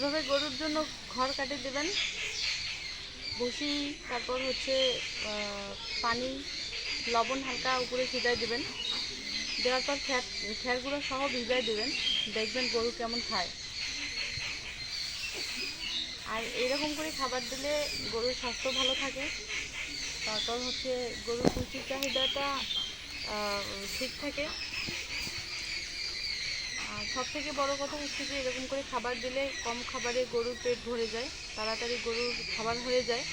এভাবে গরুর জন্য ঘর কাটে দেবেন, ভুসি, তারপর হচ্ছে পানি, লবণ হালকা উপরে ছিটাই দেবেন। দেওয়ার পর খ্যার খ্যারগুলো সহ ভিজাই দেবেন, দেখবেন গরু কেমন খায়। আর এরকম করে খাবার দিলে গরুর স্বাস্থ্য ভালো থাকে। তারপর হচ্ছে গরুর পুষ্টির চাহিদাটা ঠিক থাকে। সব থেকে বড় কথা হচ্ছে যে এরকম করে খাবার দিলে কম খাবারে গরুর পেট ভরে যায়, তাড়াতাড়ি গরুর খাবার হয়ে যায়।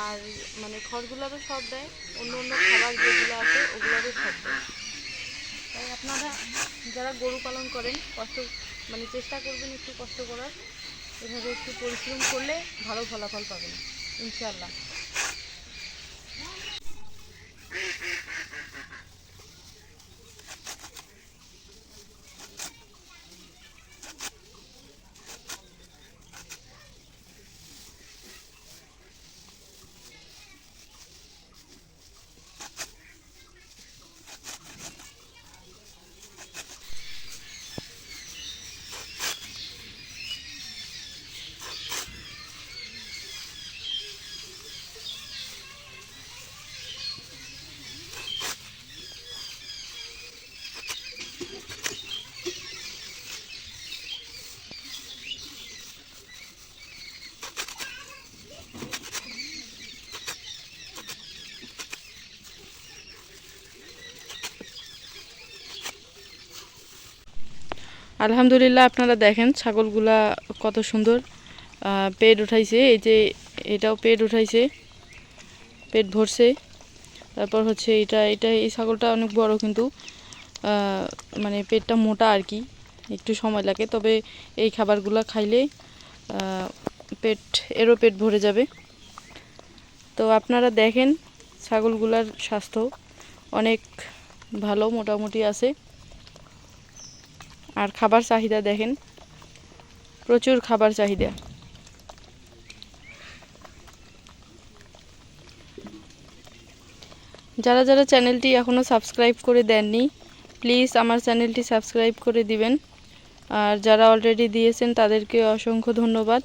আর মানে খড়গুলোরও সব দেয়, অন্য অন্য খাবার যেগুলো আছে ওগুলোরও সব দেয়। তাই আপনারা যারা গরু পালন করেন, কষ্ট মানে চেষ্টা করবেন একটু কষ্ট করার। এভাবে একটু পরিশ্রম করলে ভালো ফলাফল পাবেন ইনশাল্লাহ আলহামদুলিল্লাহ আপনারা দেখেন ছাগলগুলা কত সুন্দর পেট উঠাইছে, এই যে এটাও পেট উঠাইছে, পেট ভরছে। তারপর হচ্ছে এটা এটা, এই ছাগলটা অনেক বড় কিন্তু মানে পেটটা মোটা আর কি, একটু সময় লাগে, তবে এই খাবারগুলো খাইলে পেট, এরও পেট ভরে যাবে। তো আপনারা দেখেন ছাগলগুলার স্বাস্থ্য অনেক ভালো, মোটামুটি আছে। আর খাবার চাহিদা দেখেন। প্রচুর খাবার চাহিদা। যারা যারা চ্যানেলটি এখনও সাবস্ক্রাইব করে দেননি, প্লিজ আমার চ্যানেলটি সাবস্ক্রাইব করে দিবেন। আর যারা অলরেডি দিয়েছেন, তাদেরকে অসংখ্য ধন্যবাদ।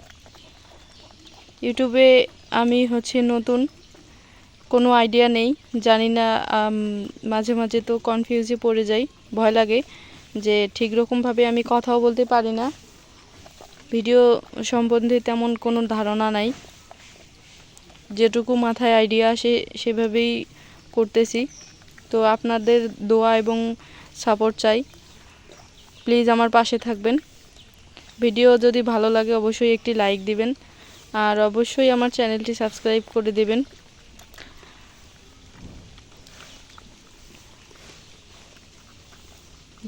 ইউটিউবে আমি হচ্ছে নতুন, কোনো আইডিয়া নেই। জানি না মাঝে মাঝে তো কনফিউজে পড়ে যাই, ভয় লাগে। যে ঠিক রকমভাবে আমি কথাও বলতে পারি না। ভিডিও সম্বন্ধে তেমন কোনো ধারণা নাই। যেটুকু মাথায় আইডিয়া আসে সেভাবেই করতেছি। তো আপনাদের দোয়া এবং সাপোর্ট চাই। প্লিজ আমার পাশে থাকবেন। ভিডিও যদি ভালো লাগে অবশ্যই একটি লাইক দিবেন। আর অবশ্যই আমার চ্যানেলটি সাবস্ক্রাইব করে দিবেন।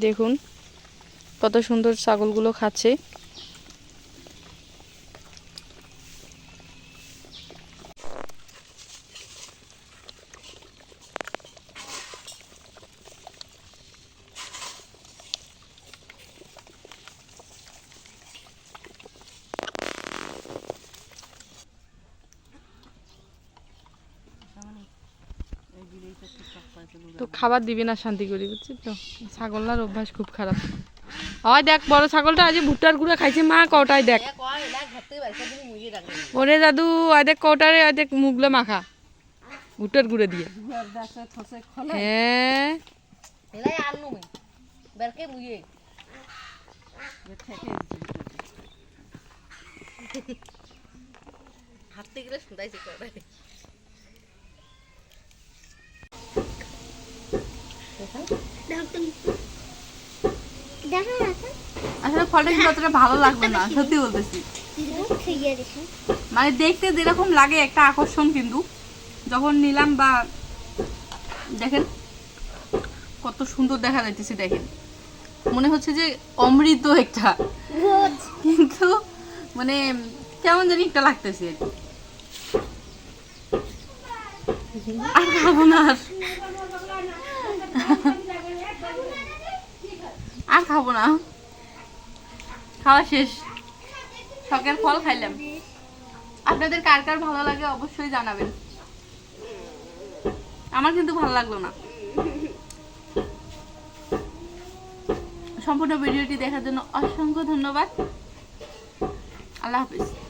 দেখুন কত সুন্দর ছাগলগুলো খাচ্ছে। তো খাবার দিবি না শান্তি করি বুঝছিস তো? ছাগলনার অভ্যাস খুব খারাপ। হয় দেখ বড় ছাগলটা আজ ভুট্টার গুঁড়া খাইছে মা কটাই দেখ। ওরে দাদু আয় দেখ কটারে আয় দেখ মুগলে মাখা ভুট্টার গুঁড়ে দিয়ে। হ্যাঁ। হাতে গেলে শুধাইছে আসলে ফলটা কিন্তু অতটা ভালো লাগবে না, সত্যি বলতেছি। মানে দেখতে যেরকম লাগে একটা আকর্ষণ কিন্তু। যখন নিলাম বা দেখেন, কত সুন্দর দেখা যাইতেছে, দেখেন। মনে হচ্ছে যে অমৃত একটা। কিন্তু মানে কেমন জানি একটা লাগতেছে। আর খাব না। আর খাব না। খাওয়া শেষ। শখের ফল খাইলাম। আপনাদের কার কার ভালো লাগে অবশ্যই জানাবেন। আমার কিন্তু ভালো লাগল না। সম্পূর্ণ ভিডিওটি দেখার জন্য অসংখ্য ধন্যবাদ। আল্লাহ হাফিজ।